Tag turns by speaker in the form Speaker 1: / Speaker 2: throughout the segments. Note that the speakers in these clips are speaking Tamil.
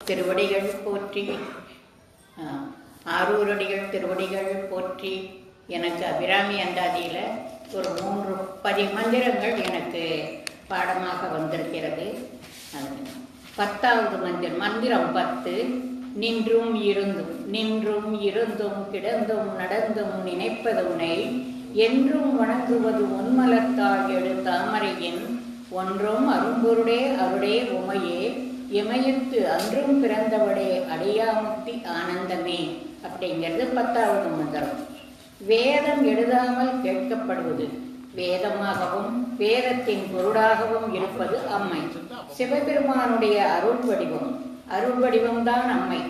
Speaker 1: திருவடிகள் போற்றி ஆ, ஆரூரடிகள் திருவடிகள் போற்றி எனக்கு அபிராமி அந்தாதியில் ஒரு மூன்று பதி மந்திரங்கள் எனக்கு பாடமாக வந்திருக்கிறது. பத்தாவது மந்திரம் மந்திரம் பத்து நின்றும் இருந்தும் நின்றும் இருந்தும் கிடந்தும் நடந்தும் நினைப்பதுனை என்றும் வணங்குவது உன்மலத்தால் எழு தாமரையின் ஒன்றும் அரும்பொருடே அருடே உமையே இமயத்து அன்றும் பிறந்தவளே அடியாமுக்தி ஆனந்தமே அப்படிங்கிறது பத்தாவது மந்திரம். வேதம் எழுதாமல் கேட்கப்படுவது வேதமாகவும் வேதத்தின் பொருளாகவும் இருப்பது அம்மை. சிவபெருமானுடைய அருள் வடிவம். அருள் வடிவம்தான் அம்மை.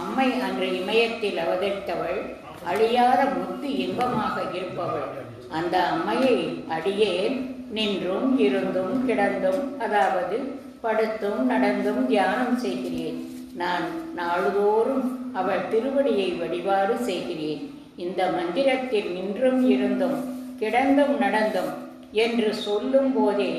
Speaker 1: அம்மை அன்று இமயத்தில் அவதரித்தவள் அழியாத முத்து இன்பமாக இருப்பவள். அந்த அம்மையை அடியே நின்றும் இருந்தும் கிடந்தும் அதாவது படுத்தும் நடந்தும் தியானம் செய்கிறேன். நான் நாள்தோறும் அவள் திருவடியை வழிபாடு செய்கிறேன். இந்த மந்திரத்தில் நின்றும் இருந்தும் கிடந்தும் நடந்தும் என்று சொல்லும் போதே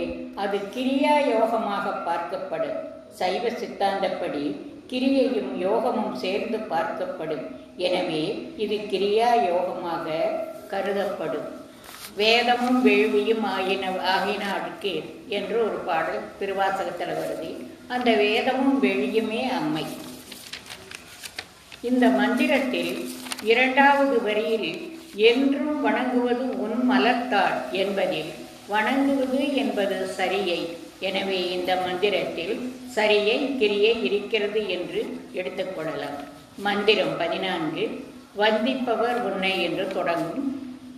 Speaker 1: அது கிரியா யோகமாக பார்க்கப்படும். சைவ சித்தாந்தப்படி கிரியையும் யோகமும் சேர்ந்து பார்க்கப்படும். எனவே இது கிரியா யோகமாக கருதப்படும். வேதமும் வேள்வியும் ஆயின ஆகினாருக்கு என்று ஒரு பாடல் திருவாசகத்தில் வருது. அந்த வேதமும் வெளியுமே அம்மை. இந்த மந்திரத்தில் இரண்டாவது வரியில் என்றும் வணங்குவது உன் மலர்த்தாள் என்பதில் வணங்குவது என்பது சரியை. எனவே இந்த மந்திரத்தில் சரியை கிரியை இருக்கிறது என்று எடுத்துக்கொள்ளலாம் மந்திரம் பதினான்கு வந்திப்பவர் உன்னை என்று தொடங்கும்.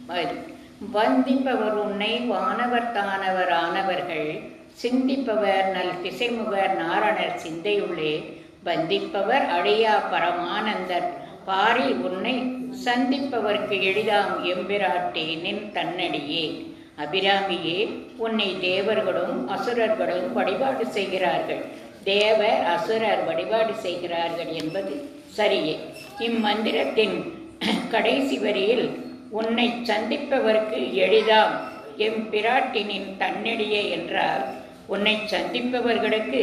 Speaker 1: வரி. வந்திப்பவர் உன்னை வானவர் தானவர் ஆனவர்கள். சிந்திப்பவர் நல் திசைமுகர் நாரணர் சிந்தையுள்ளே. வந்திப்பவர் அழியா பரமானந்தர். பாரி உன்னை சந்திப்பவர்க்கு எளிதாம் எம்பிராட்டே நின் தன்னடியே. அபிராமியே உன்னை தேவர்களும் அசுரர்களும் வழிபாடு செய்கிறார்கள். தேவர் அசுரர் வழிபாடு செய்கிறார்கள் என்பது சரியே. இம்மந்திரத்தின் கடைசி வரியில் உன்னை சந்திப்பவர்க்கு எளிதாம். எம் பிராட்டினின் தன்னடியே என்றால் உன்னை சந்திப்பவர்களுக்கு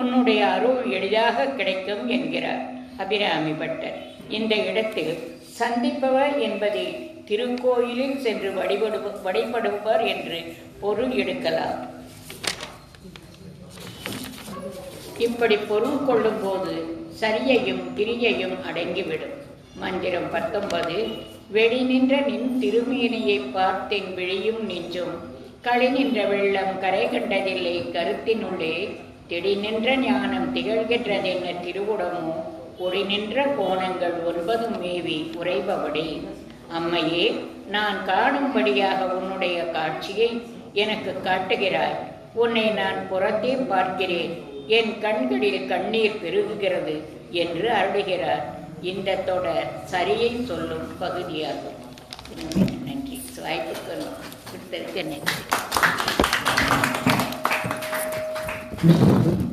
Speaker 1: உன்னுடைய அருள் எளிதாக கிடைக்கும் என்கிறார் அபிராமி பட்டர். இந்த இடத்தில் சந்திப்பவர் என்பதை திருக்கோயிலில் சென்று வழிபடு வழிபடுபவர் என்று பொருள் எடுக்கலாம். இப்படி பொருள் கொள்ளும்போது சரியையும் கிரியையும் அடங்கிவிடும். மந்திரம் பத்தொன்பது வெளி நின்ற நின் திருமேனியை பார்த்தேன் விழியும் நெஞ்சும். களி நின்ற வெள்ளம் கரை கண்டதில்லை கருத்தினுள்ளே. திடி நின்ற ஞானம் திகழ்கின்றதென்ன திருவுடமோ? ஒளி நின்ற கோணங்கள் ஒன்பதும் மேவி உறைபவடி. அம்மையே நான் காணும்படியாக உன்னுடைய காட்சியை எனக்கு காட்டுகிறாய். உன்னை நான் புறத்தே பார்க்கிறேன். என் கண்களில் கண்ணீர் பெருகுகிறது என்று அருளுகிறார். இந்த தொடர் சரியை சொல்லும் பகுதியாகும். நன்றி. வாய்ப்பு கொடுத்ததற்கு நன்றி.